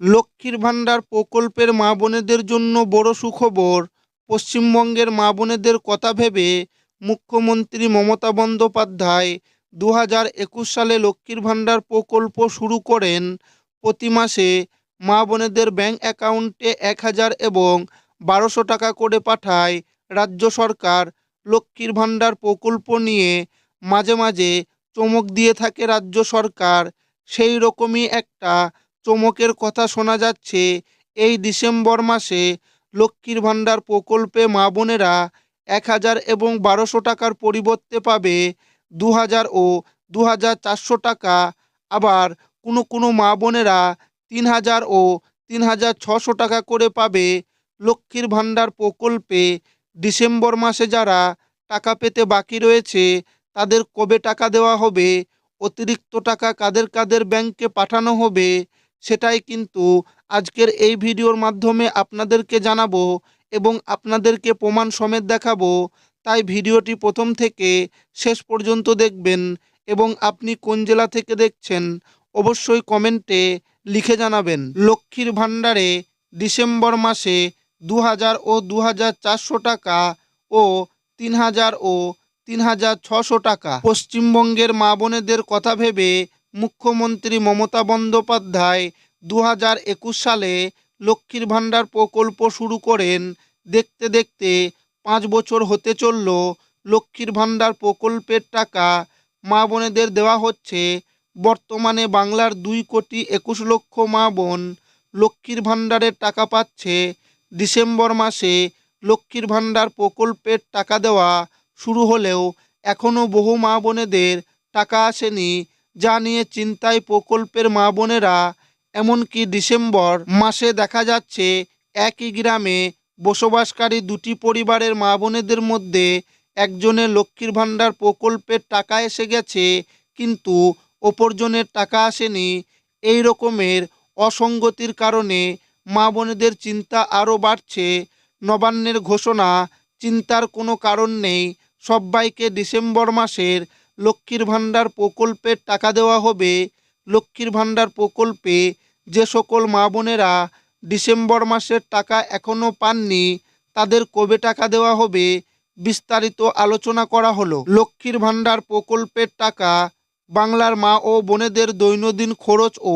লক্ষ্মীর ভাণ্ডার প্রকল্পের মা বোনেদের জন্য বড় সুখবর। পশ্চিমবঙ্গের মা বোনেদের কথা ভেবে মুখ্যমন্ত্রী মমতা বন্দ্যোপাধ্যায় দু হাজার একুশ সালে লক্ষ্মীর ভাণ্ডার প্রকল্প শুরু করেন প্রতি মাসে মা বোনেদের ব্যাঙ্ক অ্যাকাউন্টে এক হাজার এবং বারোশো টাকা করে পাঠায় রাজ্য সরকার। লক্ষ্মীর ভাণ্ডার প্রকল্প নিয়ে মাঝে মাঝে চমক দিয়ে থাকে রাজ্য সরকার। সেই রকমই একটা চমকের কথা শোনা যাচ্ছে। এই ডিসেম্বর মাসে লক্ষ্মীর ভাণ্ডার প্রকল্পে মা বোনেরা এক হাজার এবং বারোশো টাকার পরিবর্তে পাবে দু হাজার ও দু হাজার চারশো টাকা। আবার কোনো কোনো মা বোনেরা তিন হাজার ও তিন হাজার ছশো টাকা করে পাবে লক্ষ্মীর ভাণ্ডার প্রকল্পে। ডিসেম্বর মাসে যারা টাকা পেতে বাকি রয়েছে, তাদের কবে টাকা দেওয়া হবে, অতিরিক্ত টাকা কাদের কাদের ব্যাংকে পাঠানো হবে সেটাই কিন্তু আজকের এই ভিডিওর মাধ্যমে আপনাদেরকে জানাব এবং আপনাদেরকে প্রমাণ সমেত দেখাবো। তাই ভিডিওটি প্রথম থেকে শেষ পর্যন্ত দেখবেন এবং আপনি কোন জেলা থেকে দেখছেন অবশ্যই কমেন্টে লিখে জানাবেন। লক্ষ্মীর ভাণ্ডারে ডিসেম্বর মাসে দু হাজার ও দু হাজার চারশো টাকা ও তিন হাজার ও তিন হাজার ছশো টাকা। পশ্চিমবঙ্গের মা বোনেদের কথা ভেবে মুখ্যমন্ত্রী মমতা বন্দ্যোপাধ্যায় দু একুশ সালে লক্ষ্মীর ভাণ্ডার প্রকল্প শুরু করেন। দেখতে দেখতে পাঁচ বছর হতে চলল, লক্ষ্মীর ভাণ্ডার প্রকল্পের টাকা মা বোনেদের দেওয়া হচ্ছে। বর্তমানে বাংলার দুই কোটি একুশ লক্ষ মা বোন লক্ষ্মীর ভাণ্ডারের টাকা পাচ্ছে। ডিসেম্বর মাসে লক্ষ্মীর ভাণ্ডার প্রকল্পের টাকা দেওয়া শুরু হলেও এখনও বহু মা বোনেদের টাকা আসেনি। যা নিয়ে চিন্তায় প্রকল্পের মা বোনেরা, এমনকি ডিসেম্বর মাসে দেখা যাচ্ছে একই গ্রামে বসবাসকারী দুটি পরিবারের মা বোনেদের মধ্যে একজনের লক্ষ্মীর ভাণ্ডার প্রকল্পের টাকা এসে গেছে, কিন্তু অপরজনের টাকা আসেনি। এই রকমের অসঙ্গতির কারণে মা বোনেদের চিন্তা আরও বাড়ছে। নবান্নের ঘোষণা, চিন্তার কোনো কারণ নেই। সবাইকে ডিসেম্বর মাসের লক্ষ্মীর ভাণ্ডার প্রকল্পের টাকা দেওয়া হবে। লক্ষ্মীর ভাণ্ডার প্রকল্পে যে সকল মা বোনেরা ডিসেম্বর মাসের টাকা এখনও পাননি, তাদের কবে টাকা দেওয়া হবে বিস্তারিত আলোচনা করা হলো। লক্ষ্মীর ভাণ্ডার প্রকল্পের টাকা বাংলার মা ও বোনেদের দৈনন্দিন খরচ ও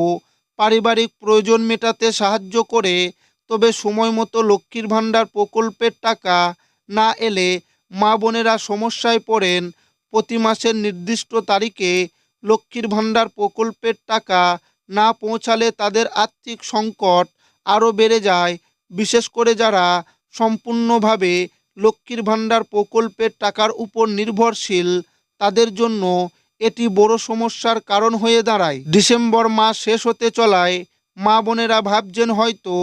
পারিবারিক প্রয়োজন মেটাতে সাহায্য করে, তবে সময় মতো লক্ষ্মীর ভাণ্ডার প্রকল্পের টাকা না এলে মা বোনেরা সমস্যায় পড়েন। প্রতি মাসের নির্দিষ্ট তারিখে লক্ষ্মীর ভাণ্ডার প্রকল্পের টাকা না পৌঁছালে তাদের আর্থিক সংকট আরও বেড়ে যায়। বিশেষ করে যারা সম্পূর্ণভাবে লক্ষ্মীর ভাণ্ডার প্রকল্পের টাকার উপর নির্ভরশীল, তাদের জন্য এটি বড় সমস্যার কারণ হয়ে দাঁড়ায়। ডিসেম্বর মাস শেষ হতে চলায় মা বোনেরা ভাবছেন হয়তো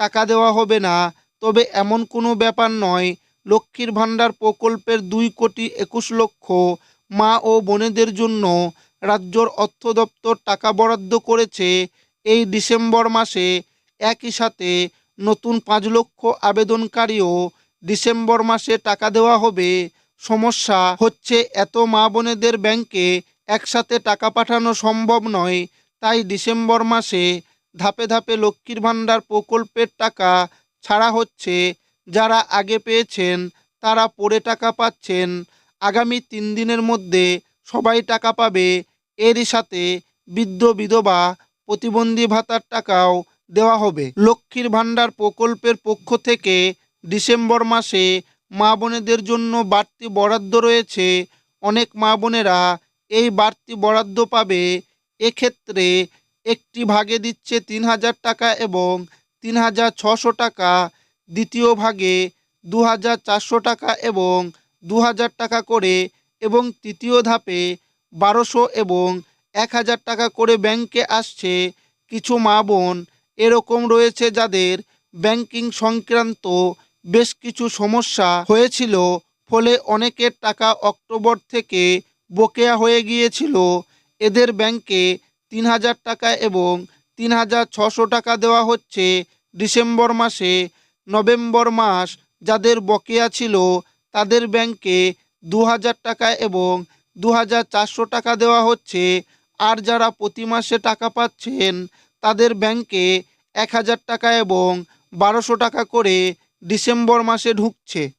টাকা দেওয়া হবে না, তবে এমন কোনো ব্যাপার নয় লক্ষ্মীর ভাণ্ডার প্রকল্পের দুই কোটি একুশ লক্ষ মা ও বোনেদের জন্য রাজ্যর অর্থ দপ্তর টাকা বরাদ্দ করেছে। এই ডিসেম্বর মাসে একই সাথে নতুন পাঁচ লক্ষ আবেদনকারীও ডিসেম্বর মাসে টাকা দেওয়া হবে। সমস্যা হচ্ছে, এত মা বোনেদের ব্যাংকে একসাথে টাকা পাঠানো সম্ভব নয়। তাই ডিসেম্বর মাসে ধাপে ধাপে লক্ষ্মীর ভাণ্ডার প্রকল্পের টাকা ছাড়া হচ্ছে। যারা আগে পেয়েছেন, তারা পরে টাকা পাচ্ছেন। আগামী তিন দিনের মধ্যে সবাই টাকা পাবে। এরই সাথে বৃদ্ধ বিধবা প্রতিবন্ধী ভাতার টাকাও দেওয়া হবে। লক্ষ্মীর ভাণ্ডার প্রকল্পের পক্ষ থেকে ডিসেম্বর মাসে মা বোনেদের জন্য বাড়তি বরাদ্দ রয়েছে। অনেক মা বোনেরা এই বাড়তি বরাদ্দ পাবে। এক্ষেত্রে একটি ভাগে দিচ্ছে তিন হাজার টাকা এবং তিন হাজার ছশো টাকা। দ্বিতীয় ভাগে দু হাজার চারশো টাকা এবং দু হাজার টাকা করে এবং তৃতীয় ধাপে বারোশো এবং এক হাজার টাকা করে ব্যাংকে আসছে কিছু মা বোন। এরকম রয়েছে যাদের ব্যাংকিং সংক্রান্ত বেশ কিছু সমস্যা হয়েছিল, ফলে অনেকের টাকা অক্টোবর থেকে বকেয়া হয়ে গিয়েছিল। এদের ব্যাংকে তিন হাজার টাকা এবং তিন হাজার ছশো টাকা দেওয়া হচ্ছে ডিসেম্বর মাসে। নভেম্বর মাস যাদের বকেয়া ছিল তাদের ব্যাংকে দু হাজার টাকা এবং দু হাজার চারশো টাকা দেওয়া হচ্ছে। আর যারা প্রতি মাসে টাকা পাচ্ছেন, তাদের ব্যাংকে এক হাজার টাকা এবং বারোশো টাকা করে ডিসেম্বর মাসে ঢুকছে।